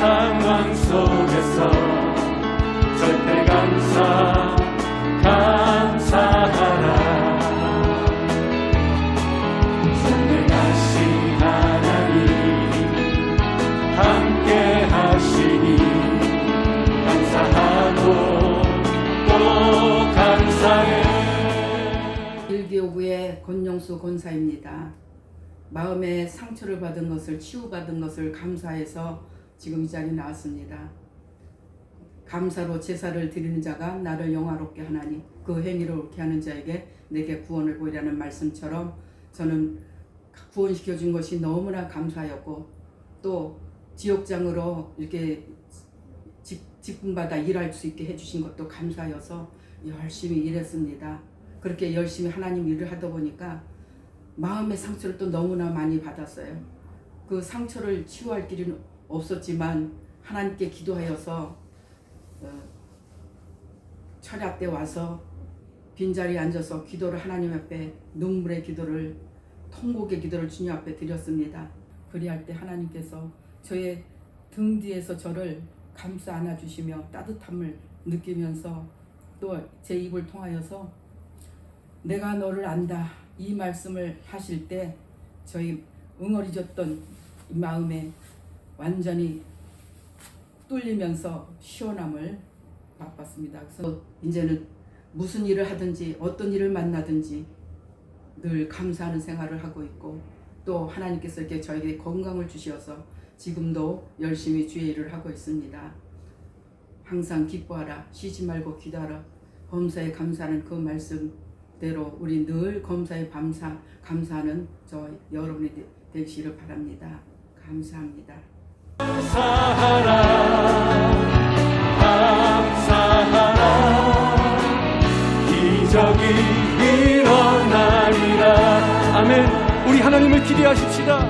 상황 속에서 절대 감사 감사하라 선택하신 하나님 함께 하시니 감사하고 또 감사해 일기오부의 권영수 권사입니다. 마음에 상처를 받은 것을 치유받은 것을 감사해서 지금 이 자리에 나왔습니다. 감사로 제사를 드리는 자가 나를 영화롭게 하나니 그 행위를 옳게 하는 자에게 내게 구원을 보이라는 말씀처럼 저는 구원시켜 준 것이 너무나 감사하였고 또 지옥장으로 이렇게 직, 직분받아 일할 수 있게 해주신 것도 감사여서 열심히 일했습니다. 그렇게 열심히 하나님 일을 하다 보니까 마음의 상처를 또 너무나 많이 받았어요. 그 상처를 치유할 길은 없었지만 하나님께 기도하여서 어, 때 와서 빈자리에 앉아서 기도를 하나님 앞에 눈물의 기도를 통곡의 기도를 주님 앞에 드렸습니다. 그리할 때 하나님께서 저의 등 뒤에서 저를 감싸 안아 주시며 따뜻함을 느끼면서 또 제 입을 통하여서 내가 너를 안다 이 말씀을 하실 때 저희 응어리졌던 이 마음에 완전히 뚫리면서 시원함을 맛봤습니다. 그래서 이제는 무슨 일을 하든지 어떤 일을 만나든지 늘 감사하는 생활을 하고 있고 또 하나님께서 이렇게 저에게 건강을 주셔서 지금도 열심히 주의 일을 하고 있습니다. 항상 기뻐하라 쉬지 말고 기도하라 범사에 감사하는 그 말씀대로 우리 늘 검사에 감사 감사하는 저 여러분이 되- 되시기를 바랍니다. 감사합니다. 감사하라. 감사하라. 기적이 일어나리라. 아멘. 우리 하나님을 기대하십시다